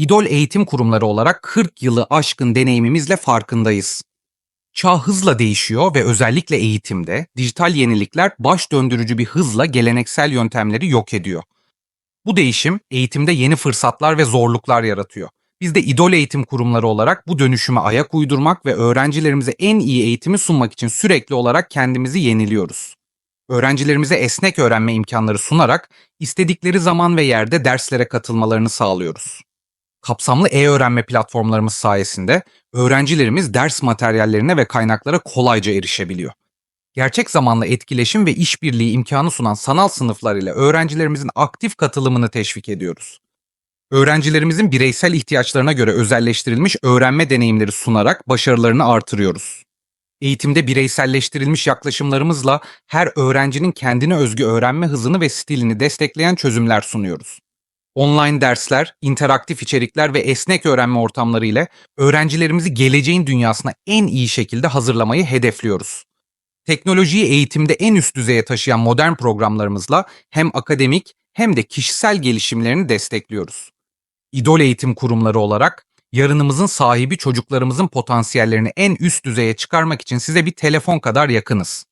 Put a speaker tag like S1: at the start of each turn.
S1: İdol eğitim kurumları olarak 40 yılı aşkın deneyimimizle farkındayız. Çağ hızla değişiyor ve özellikle eğitimde dijital yenilikler baş döndürücü bir hızla geleneksel yöntemleri yok ediyor. Bu değişim eğitimde yeni fırsatlar ve zorluklar yaratıyor. Biz de idol eğitim kurumları olarak bu dönüşüme ayak uydurmak ve öğrencilerimize en iyi eğitimi sunmak için sürekli olarak kendimizi yeniliyoruz. Öğrencilerimize esnek öğrenme imkanları sunarak istedikleri zaman ve yerde derslere katılmalarını sağlıyoruz. Kapsamlı e-öğrenme platformlarımız sayesinde öğrencilerimiz ders materyallerine ve kaynaklara kolayca erişebiliyor. Gerçek zamanlı etkileşim ve işbirliği imkanı sunan sanal sınıflar ile öğrencilerimizin aktif katılımını teşvik ediyoruz. Öğrencilerimizin bireysel ihtiyaçlarına göre özelleştirilmiş öğrenme deneyimleri sunarak başarılarını artırıyoruz. Eğitimde bireyselleştirilmiş yaklaşımlarımızla her öğrencinin kendine özgü öğrenme hızını ve stilini destekleyen çözümler sunuyoruz. Online dersler, interaktif içerikler ve esnek öğrenme ortamları ile öğrencilerimizi geleceğin dünyasına en iyi şekilde hazırlamayı hedefliyoruz. Teknolojiyi eğitimde en üst düzeye taşıyan modern programlarımızla hem akademik hem de kişisel gelişimlerini destekliyoruz. İdol eğitim kurumları olarak yarınımızın sahibi çocuklarımızın potansiyellerini en üst düzeye çıkarmak için size bir telefon kadar yakınız.